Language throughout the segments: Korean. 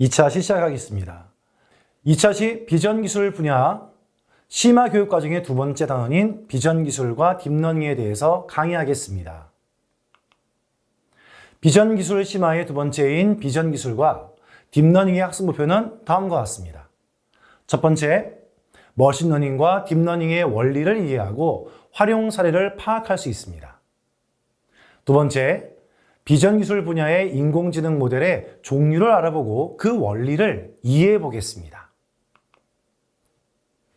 (2차) 시작하겠습니다. 2차 시 비전 기술 분야 심화 교육 과정의 두 번째 단원인 비전 기술과 딥러닝에 대해서 강의하겠습니다. 비전 기술 심화의 두 번째인 비전 기술과 딥러닝의 학습 목표는 다음과 같습니다. 첫 번째, 머신러닝과 딥러닝의 원리를 이해하고 활용 사례를 파악할 수 있습니다. 두 번째, 비전 기술 분야의 인공지능 모델의 종류를 알아보고 그 원리를 이해해 보겠습니다.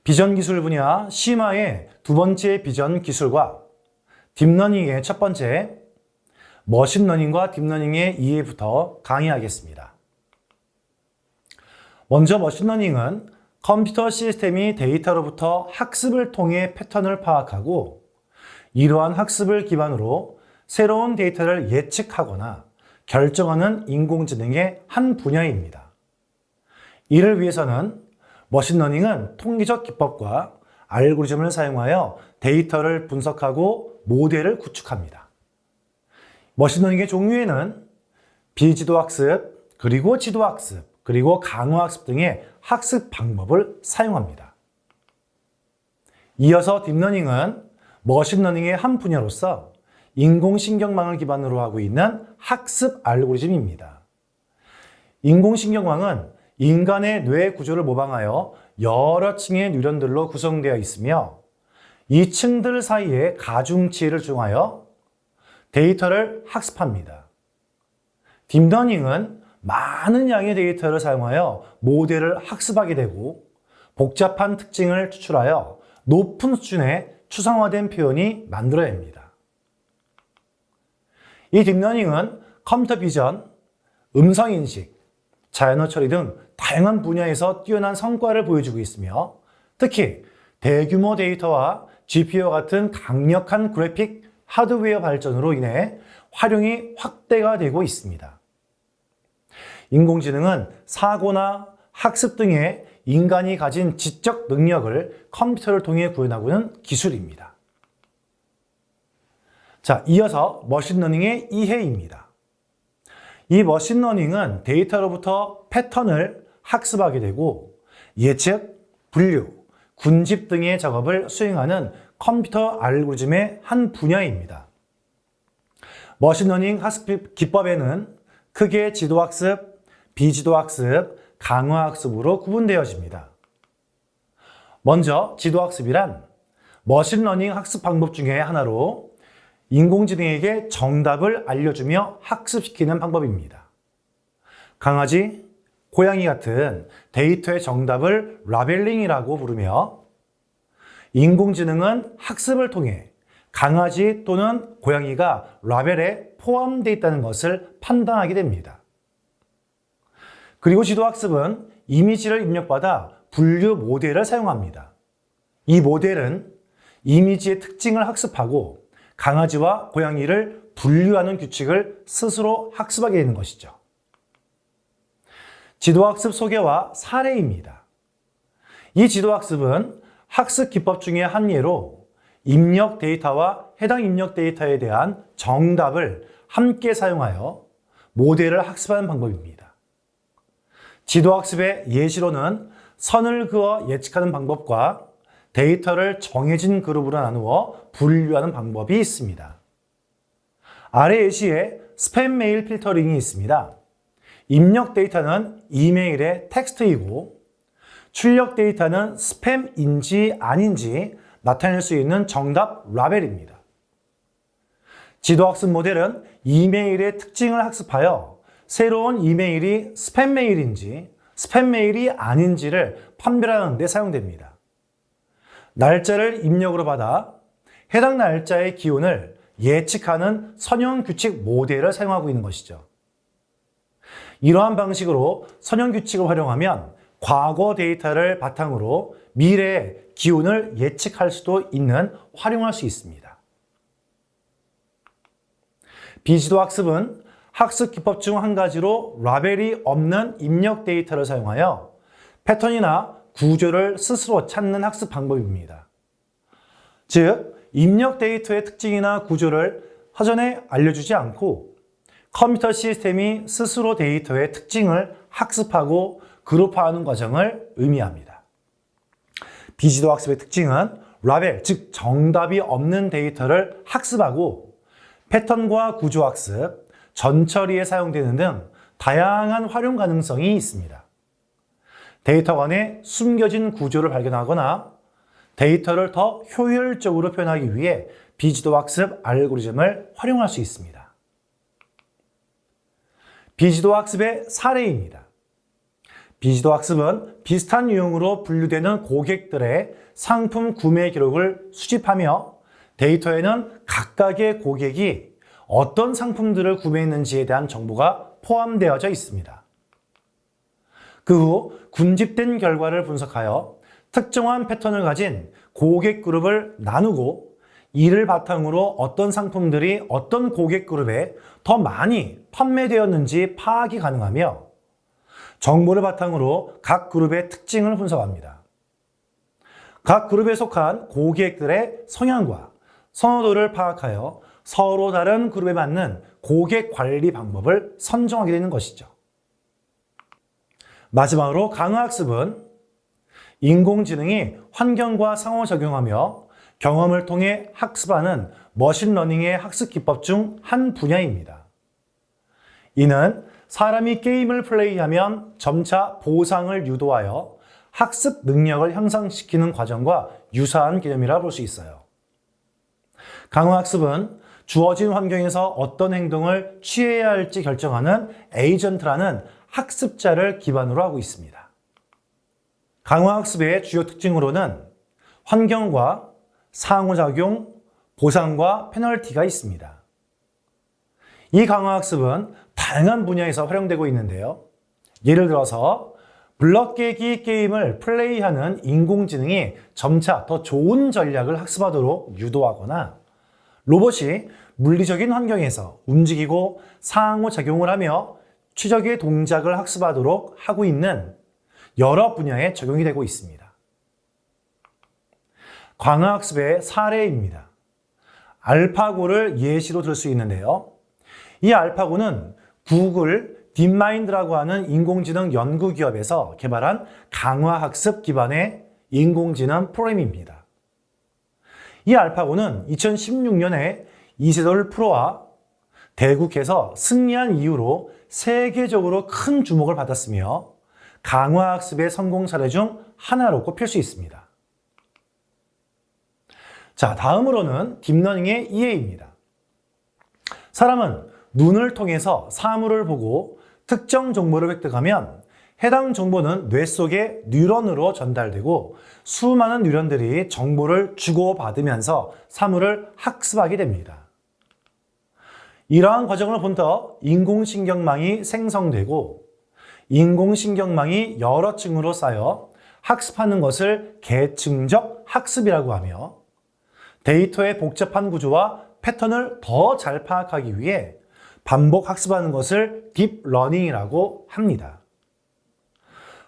비전 기술 분야 심화의 두 번째 비전 기술과 딥러닝의 첫 번째 머신러닝과 딥러닝의 이해부터 강의하겠습니다. 먼저 머신러닝은 컴퓨터 시스템이 데이터로부터 학습을 통해 패턴을 파악하고 이러한 학습을 기반으로 새로운 데이터를 예측하거나 결정하는 인공지능의 한 분야입니다. 이를 위해서는 머신러닝은 통계적 기법과 알고리즘을 사용하여 데이터를 분석하고 모델을 구축합니다. 머신러닝의 종류에는 비지도 학습, 그리고 지도 학습, 그리고 강화 학습 등의 학습 방법을 사용합니다. 이어서 딥러닝은 머신러닝의 한 분야로서 인공신경망을 기반으로 하고 있는 학습 알고리즘입니다. 인공신경망은 인간의 뇌 구조를 모방하여 여러 층의 뉴런들로 구성되어 있으며 이 층들 사이에 가중치를 중하여 데이터를 학습합니다. 딥러닝은 많은 양의 데이터를 사용하여 모델을 학습하게 되고 복잡한 특징을 추출하여 높은 수준의 추상화된 표현이 만들어냅니다. 이 딥러닝은 컴퓨터 비전, 음성인식, 자연어 처리 등 다양한 분야에서 뛰어난 성과를 보여주고 있으며 특히 대규모 데이터와 GPU와 같은 강력한 그래픽 하드웨어 발전으로 인해 활용이 확대가 되고 있습니다. 인공지능은 사고나 학습 등의 인간이 가진 지적 능력을 컴퓨터를 통해 구현하고는 기술입니다. 자, 이어서 머신러닝의 이해입니다. 이 머신러닝은 데이터로부터 패턴을 학습하게 되고 예측, 분류, 군집 등의 작업을 수행하는 컴퓨터 알고리즘의 한 분야입니다. 머신러닝 학습 기법에는 크게 지도학습, 비지도학습, 강화학습으로 구분되어집니다. 먼저 지도학습이란 머신러닝 학습 방법 중에 하나로 인공지능에게 정답을 알려주며 학습시키는 방법입니다. 강아지, 고양이 같은 데이터의 정답을 라벨링이라고 부르며 인공지능은 학습을 통해 강아지 또는 고양이가 라벨에 포함되어 있다는 것을 판단하게 됩니다. 그리고 지도학습은 이미지를 입력받아 분류 모델을 사용합니다. 이 모델은 이미지의 특징을 학습하고 강아지와 고양이를 분류하는 규칙을 스스로 학습하게 되는 것이죠. 지도학습 소개와 사례입니다. 이 지도학습은 학습 기법 중의 한 예로 입력 데이터와 해당 입력 데이터에 대한 정답을 함께 사용하여 모델을 학습하는 방법입니다. 지도학습의 예시로는 선을 그어 예측하는 방법과 데이터를 정해진 그룹으로 나누어 분류하는 방법이 있습니다. 아래 예시에 스팸 메일 필터링이 있습니다. 입력 데이터는 이메일의 텍스트이고 출력 데이터는 스팸인지 아닌지 나타낼 수 있는 정답 라벨입니다. 지도학습 모델은 이메일의 특징을 학습하여 새로운 이메일이 스팸 메일인지 스팸 메일이 아닌지를 판별하는 데 사용됩니다. 날짜를 입력으로 받아 해당 날짜의 기온을 예측하는 선형 규칙 모델을 사용하고 있는 것이죠. 이러한 방식으로 선형 규칙을 활용하면 과거 데이터를 바탕으로 미래의 기온을 예측할 수도 있는 활용할 수 있습니다. 비지도 학습은 학습 기법 중 한 가지로 라벨이 없는 입력 데이터를 사용하여 패턴이나 구조를 스스로 찾는 학습 방법입니다. 즉, 입력 데이터의 특징이나 구조를 사전에 알려주지 않고 컴퓨터 시스템이 스스로 데이터의 특징을 학습하고 그룹화하는 과정을 의미합니다. 비지도 학습의 특징은 라벨, 즉 정답이 없는 데이터를 학습하고 패턴과 구조 학습, 전처리에 사용되는 등 다양한 활용 가능성이 있습니다. 데이터 간에 숨겨진 구조를 발견하거나 데이터를 더 효율적으로 표현하기 위해 비지도 학습 알고리즘을 활용할 수 있습니다. 비지도 학습의 사례입니다. 비지도 학습은 비슷한 유형으로 분류되는 고객들의 상품 구매 기록을 수집하며 데이터에는 각각의 고객이 어떤 상품들을 구매했는지에 대한 정보가 포함되어져 있습니다. 그 후 군집된 결과를 분석하여 특정한 패턴을 가진 고객 그룹을 나누고 이를 바탕으로 어떤 상품들이 어떤 고객 그룹에 더 많이 판매되었는지 파악이 가능하며 정보를 바탕으로 각 그룹의 특징을 분석합니다. 각 그룹에 속한 고객들의 성향과 선호도를 파악하여 서로 다른 그룹에 맞는 고객 관리 방법을 선정하게 되는 것이죠. 마지막으로 강화학습은 인공지능이 환경과 상호작용하며 경험을 통해 학습하는 머신러닝의 학습 기법 중 한 분야입니다. 이는 사람이 게임을 플레이하면 점차 보상을 유도하여 학습 능력을 향상시키는 과정과 유사한 개념이라 볼 수 있어요. 강화학습은 주어진 환경에서 어떤 행동을 취해야 할지 결정하는 에이전트라는 학습자를 기반으로 하고 있습니다. 강화학습의 주요 특징으로는 환경과 상호작용, 보상과 페널티가 있습니다. 이 강화학습은 다양한 분야에서 활용되고 있는데요. 예를 들어서 블럭 깨기 게임을 플레이하는 인공지능이 점차 더 좋은 전략을 학습하도록 유도하거나 로봇이 물리적인 환경에서 움직이고 상호작용을 하며 추적의 동작을 학습하도록 하고 있는 여러 분야에 적용이 되고 있습니다. 광학습의 사례입니다. 알파고를 예시로 들 수 있는데요. 이 알파고는 구글 딥마인드라고 하는 인공지능 연구 기업에서 개발한 강화학습 기반의 인공지능 프로그램입니다. 이 알파고는 2016년에 이세돌 프로와 대국에서 승리한 이후로 세계적으로 큰 주목을 받았으며 강화학습의 성공 사례 중 하나로 꼽힐 수 있습니다. 자, 다음으로는 딥러닝의 이해입니다. 사람은 눈을 통해서 사물을 보고 특정 정보를 획득하면 해당 정보는 뇌 속의 뉴런으로 전달되고 수많은 뉴런들이 정보를 주고받으면서 사물을 학습하게 됩니다. 이러한 과정을 본떠 인공신경망이 생성되고 인공신경망이 여러 층으로 쌓여 학습하는 것을 계층적 학습이라고 하며 데이터의 복잡한 구조와 패턴을 더 잘 파악하기 위해 반복 학습하는 것을 딥러닝이라고 합니다.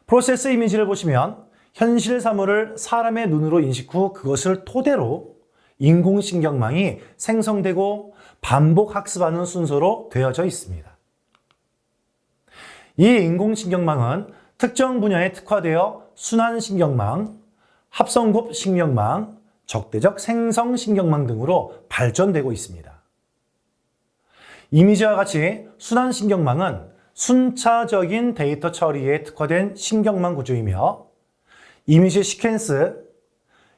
프로세스 이미지를 보시면 현실 사물을 사람의 눈으로 인식 후 그것을 토대로 인공신경망이 생성되고 반복 학습하는 순서로 되어져 있습니다. 이 인공신경망은 특정 분야에 특화되어 순환신경망, 합성곱 신경망, 적대적 생성신경망 등으로 발전되고 있습니다. 이미지와 같이 순환신경망은 순차적인 데이터 처리에 특화된 신경망 구조이며 이미지 시퀀스,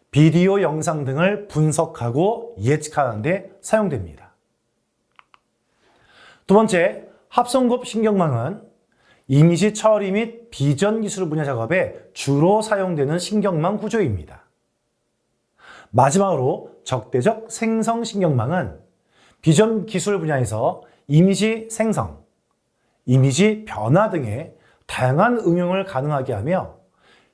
비디오 영상 등을 분석하고 예측하는 데 사용됩니다. 두 번째, 합성곱 신경망은 이미지 처리 및 비전 기술 분야 작업에 주로 사용되는 신경망 구조입니다. 마지막으로 적대적 생성 신경망은 비전 기술 분야에서 이미지 생성, 이미지 변화 등의 다양한 응용을 가능하게 하며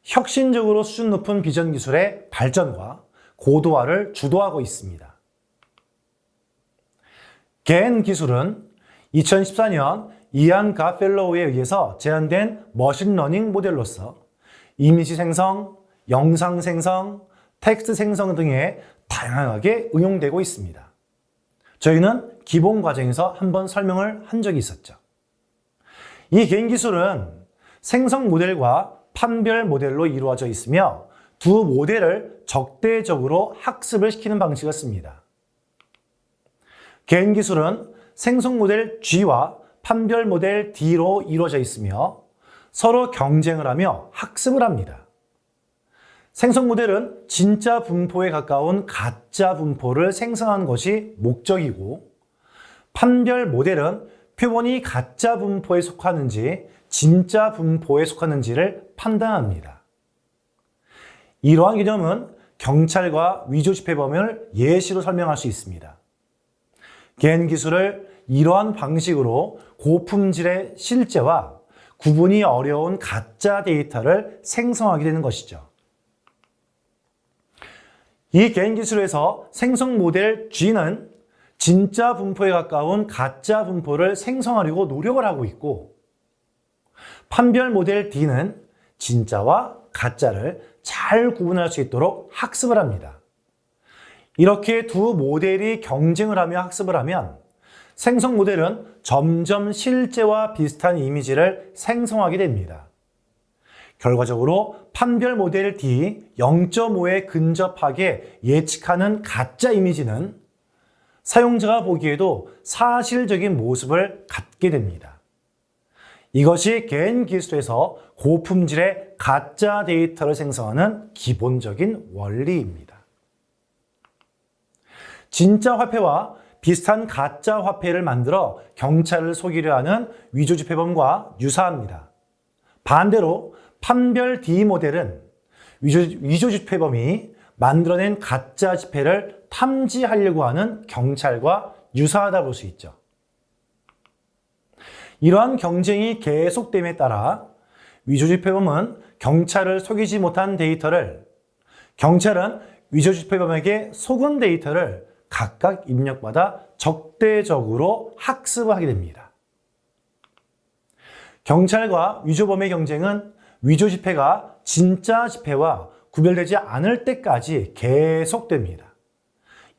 혁신적으로 수준 높은 비전 기술의 발전과 고도화를 주도하고 있습니다. 겐 기술은 2014년 이안 가펠로우에 의해서 제안된 머신러닝 모델로서 이미지 생성, 영상 생성, 텍스트 생성 등에 다양하게 응용되고 있습니다. 저희는 기본 과정에서 한번 설명을 한 적이 있었죠. 이 개인 기술은 생성 모델과 판별 모델로 이루어져 있으며 두 모델을 적대적으로 학습을 시키는 방식을 씁니다. 개인 기술은 생성 모델 G와 판별 모델 D로 이루어져 있으며 서로 경쟁을 하며 학습을 합니다. 생성 모델은 진짜 분포에 가까운 가짜 분포를 생성하는 것이 목적이고 판별 모델은 표본이 가짜 분포에 속하는지 진짜 분포에 속하는지를 판단합니다. 이러한 개념은 경찰과 위조 집회범을 예시로 설명할 수 있습니다. 개인 기술을 이러한 방식으로 고품질의 실제와 구분이 어려운 가짜 데이터를 생성하게 되는 것이죠. 이 개인 기술에서 생성 모델 G는 진짜 분포에 가까운 가짜 분포를 생성하려고 노력을 하고 있고 판별 모델 D는 진짜와 가짜를 잘 구분할 수 있도록 학습을 합니다. 이렇게 두 모델이 경쟁을 하며 학습을 하면 생성 모델은 점점 실제와 비슷한 이미지를 생성하게 됩니다. 결과적으로 판별 모델 D 0.5에 근접하게 예측하는 가짜 이미지는 사용자가 보기에도 사실적인 모습을 갖게 됩니다. 이것이 개인 기술에서 고품질의 가짜 데이터를 생성하는 기본적인 원리입니다. 진짜 화폐와 비슷한 가짜 화폐를 만들어 경찰을 속이려 하는 위조지폐범과 유사합니다. 반대로 판별 D 모델은 위조, 지폐범이 만들어낸 가짜 지폐를 탐지하려고 하는 경찰과 유사하다 볼 수 있죠. 이러한 경쟁이 계속됨에 따라 위조지폐범은 경찰을 속이지 못한 데이터를 경찰은 위조지폐범에게 속은 데이터를 각각 입력받아 적대적으로 학습을 하게 됩니다. 경찰과 위조범의 경쟁은 위조 지폐가 진짜 지폐와 구별되지 않을 때까지 계속됩니다.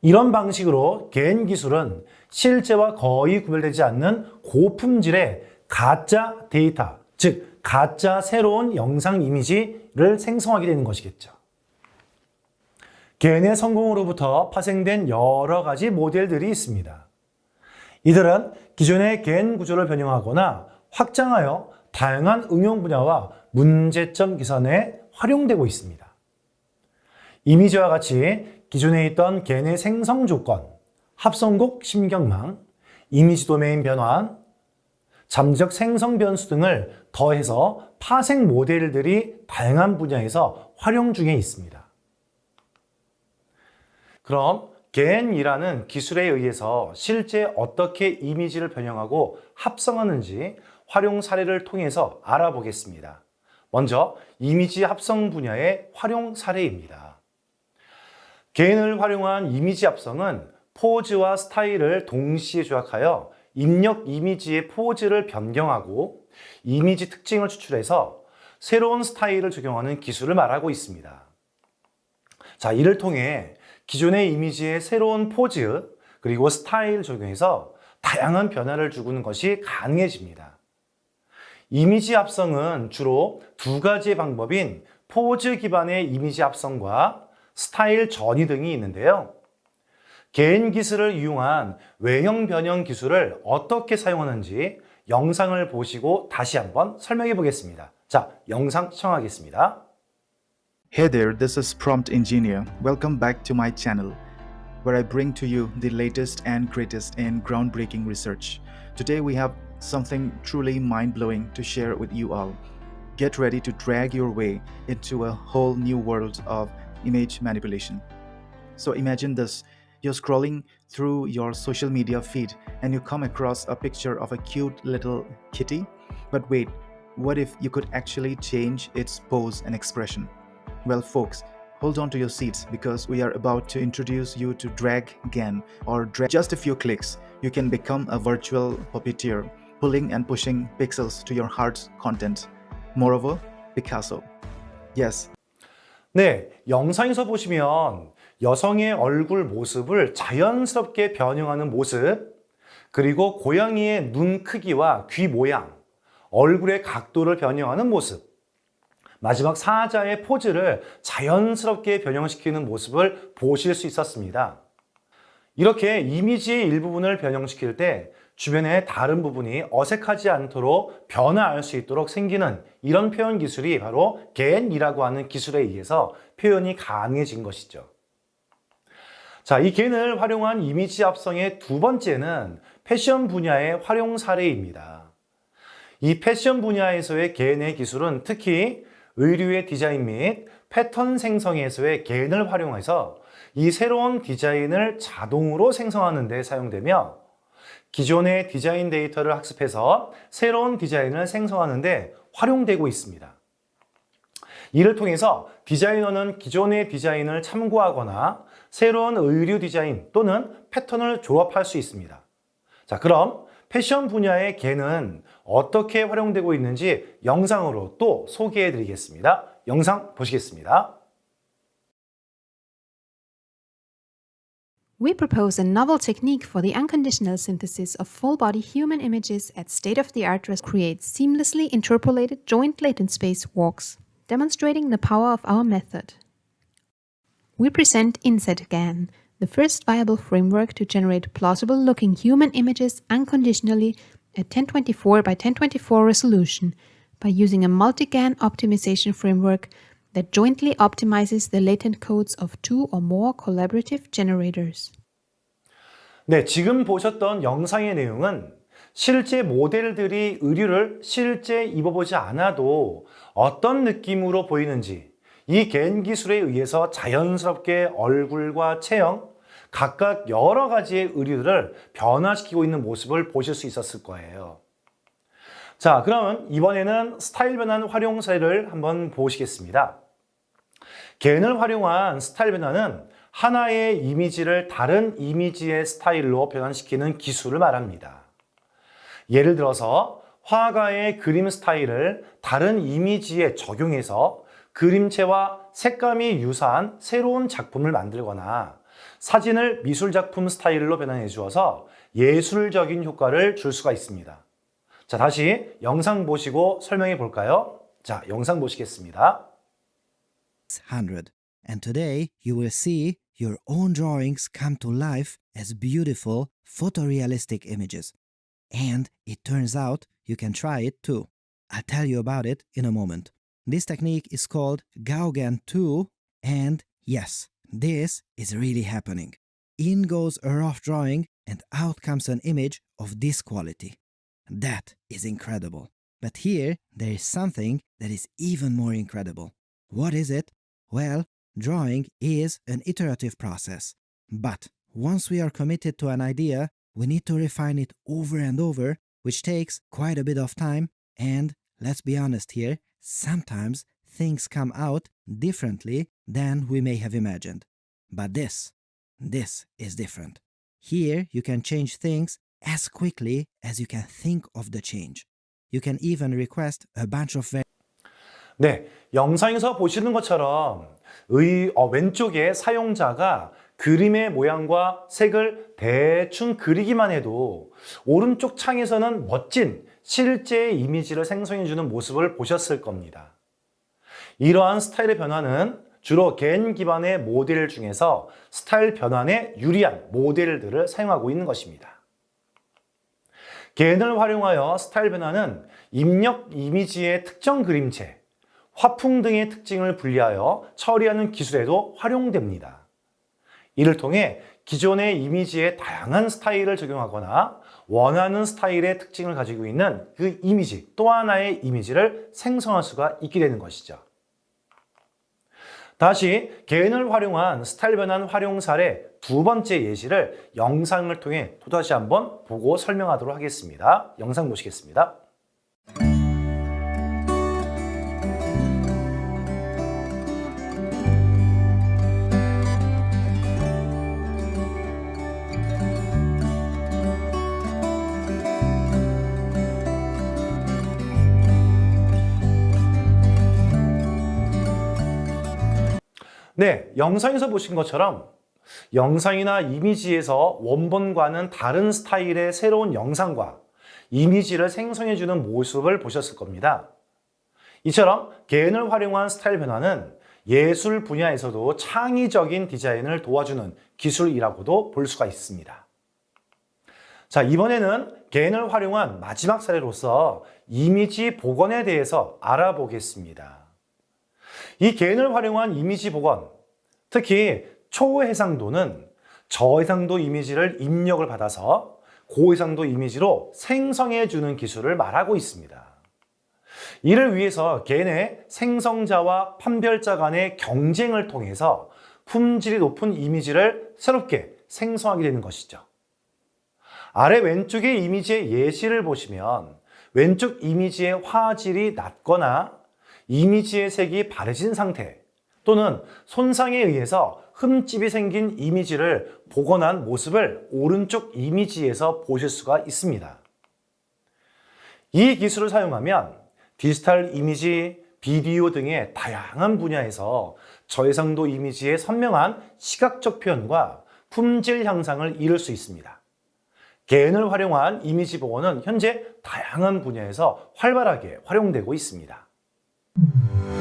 이런 방식으로 개인 기술은 실제와 거의 구별되지 않는 고품질의 가짜 데이터, 즉 가짜 새로운 영상 이미지를 생성하게 되는 것이겠죠. 개인의 성공으로부터 파생된 여러 가지 모델들이 있습니다. 이들은 기존의 개인 구조를 변형하거나 확장하여 다양한 응용 분야와 문제점 개선에 활용되고 있습니다. 이미지와 같이 기존에 있던 개인의 생성 조건, 합성곡 심경망, 이미지 도메인 변환, 잠적 생성 변수 등을 더해서 파생 모델들이 다양한 분야에서 활용 중에 있습니다. 그럼 겐이라는 기술에 의해서 실제 어떻게 이미지를 변형하고 합성하는지 활용 사례를 통해서 알아보겠습니다. 먼저 이미지 합성 분야의 활용 사례입니다. 겐을 활용한 이미지 합성은 포즈와 스타일을 동시에 조약하여 입력 이미지의 포즈를 변경하고 이미지 특징을 추출해서 새로운 스타일을 적용하는 기술을 말하고 있습니다. 자, 이를 통해 기존의 이미지에 새로운 포즈 그리고 스타일 적용해서 다양한 변화를 주는 것이 가능해집니다. 이미지 합성은 주로 두 가지의 방법인 포즈 기반의 이미지 합성과 스타일 전이 등이 있는데요. 개인 기술을 이용한 외형 변형 기술을 어떻게 사용하는지 영상을 보시고 다시 한번 설명해 보겠습니다. 자, 영상 시청하겠습니다. Hey there, this is Prompt Engineer. Welcome back to my channel, where I bring to you the latest and greatest in groundbreaking research. Today we have something truly mind blowing to share with you all. Get ready to drag your way into a whole new world of image manipulation. So imagine this you're scrolling through your social media feed and you come across a picture of a cute little kitty. But wait, what if you could actually change its pose and expression? Well, folks, hold on to your seats because we are about to introduce you to Drag Gan or drag. Just a few clicks, you can become a virtual puppeteer, pulling and pushing pixels to your heart's content. Moreover, Picasso. Yes, 네, 영상에서 보시면 여성의 얼굴 모습을 자연스럽게 변형하는 모습, 그리고 고양이의 눈 크기와 귀 모양, 얼굴의 각도를 변형하는 모습, 마지막 사자의 포즈를 자연스럽게 변형시키는 모습을 보실 수 있었습니다. 이렇게 이미지의 일부분을 변형시킬 때 주변의 다른 부분이 어색하지 않도록 변화할 수 있도록 생기는 이런 표현 기술이 바로 겐이라고 하는 기술에 의해서 표현이 가능해진 것이죠. 자, 이 겐을 활용한 이미지 합성의 두 번째는 패션 분야의 활용 사례입니다. 이 패션 분야에서의 겐의 기술은 특히 의류의 디자인 및 패턴 생성에서의 겐을 활용해서 이 새로운 디자인을 자동으로 생성하는 데 사용되며 기존의 디자인 데이터를 학습해서 새로운 디자인을 생성하는 데 활용되고 있습니다. 이를 통해서 디자이너는 기존의 디자인을 참고하거나 새로운 의류 디자인 또는 패턴을 조합할 수 있습니다. 자, 그럼 패션 분야의 개는 어떻게 활용되고 있는지 영상으로 또 소개해 드리겠습니다. 영상 보시겠습니다. We propose a novel technique for the unconditional synthesis of full body human images at state of the art to create seamlessly interpolated joint latent space walks, demonstrating the power of our method. We present InsetGAN, the first viable framework to generate plausible looking human images unconditionally at 1024 by 1024 resolution by using a multi-GAN optimization framework that jointly optimizes the latent codes of two or more collaborative generators. 네, 지금 보셨던 영상의 내용은 실제 모델들이 의류를 실제 입어보지 않아도 어떤 느낌으로 보이는지 이겐 기술에 의해서 자연스럽게 얼굴과 체형, 각각 여러 가지의 의류들을 변화시키고 있는 모습을 보실 수 있었을 거예요. 자, 그러면 이번에는 스타일 변환 활용 사례를 한번 보시겠습니다. 겐을 활용한 스타일 변환은 하나의 이미지를 다른 이미지의 스타일로 변환시키는 기술을 말합니다. 예를 들어서 화가의 그림 스타일을 다른 이미지에 적용해서 그림체와 색감이 유사한 새로운 작품을 만들거나 사진을 미술작품 스타일로 변환해 주어서 예술적인 효과를 줄 수가 있습니다. 자, 다시 영상 보시고 설명해 볼까요? 자, 영상 보시겠습니다. 100. And today you will see your own drawings come to life as beautiful photorealistic images. And it turns out you can try it too. I'll tell you about it in a moment. This technique is called Gauguin 2, and yes, this is really happening. In goes a rough drawing, and out comes an image of this quality. That is incredible. But here, there is something that is even more incredible. What is it? Well, drawing is an iterative process. But once we are committed to an idea, we need to refine it over and over, which takes quite a bit of time. And let's be honest here, sometimes things come out differently than we may have imagined. But this, this is different. Here, you can change things as quickly as you can think of the change. You can even request a bunch of 네, 영상에서 보시는 것처럼 의, 어, 왼쪽에 사용자가 그림의 모양과 색을 대충 그리기만 해도 오른쪽 창에서는 멋진 실제 이미지를 생성해주는 모습을 보셨을 겁니다. 이러한 스타일의 변화는 주로 겐 기반의 모델 중에서 스타일 변환에 유리한 모델들을 사용하고 있는 것입니다. 겐을 활용하여 스타일 변화는 입력 이미지의 특정 그림체, 화풍 등의 특징을 분리하여 처리하는 기술에도 활용됩니다. 이를 통해 기존의 이미지에 다양한 스타일을 적용하거나 원하는 스타일의 특징을 가지고 있는 그 이미지, 또 하나의 이미지를 생성할 수가 있게 되는 것이죠. 다시 개인을 활용한 스타일 변환 활용 사례 두 번째 예시를 영상을 통해 또다시 한번 보고 설명하도록 하겠습니다. 영상 보시겠습니다. 네, 영상에서 보신 것처럼 영상이나 이미지에서 원본과는 다른 스타일의 새로운 영상과 이미지를 생성해주는 모습을 보셨을 겁니다. 이처럼 개인을 활용한 스타일 변화는 예술 분야에서도 창의적인 디자인을 도와주는 기술이라고도 볼 수가 있습니다. 자, 이번에는 개인을 활용한 마지막 사례로서 이미지 복원에 대해서 알아보겠습니다. 이 개인을 활용한 이미지 복원, 특히 초해상도는 저해상도 이미지를 입력을 받아서 고해상도 이미지로 생성해 주는 기술을 말하고 있습니다. 이를 위해서 개인의 생성자와 판별자 간의 경쟁을 통해서 품질이 높은 이미지를 새롭게 생성하게 되는 것이죠. 아래 왼쪽의 이미지의 예시를 보시면 왼쪽 이미지의 화질이 낮거나 이미지의 색이 바래진 상태 또는 손상에 의해서 흠집이 생긴 이미지를 복원한 모습을 오른쪽 이미지에서 보실 수가 있습니다. 이 기술을 사용하면 디지털 이미지, 비디오 등의 다양한 분야에서 저해상도 이미지의 선명한 시각적 표현과 품질 향상을 이룰 수 있습니다. 개인을 활용한 이미지 복원은 현재 다양한 분야에서 활발하게 활용되고 있습니다. Mm-hmm.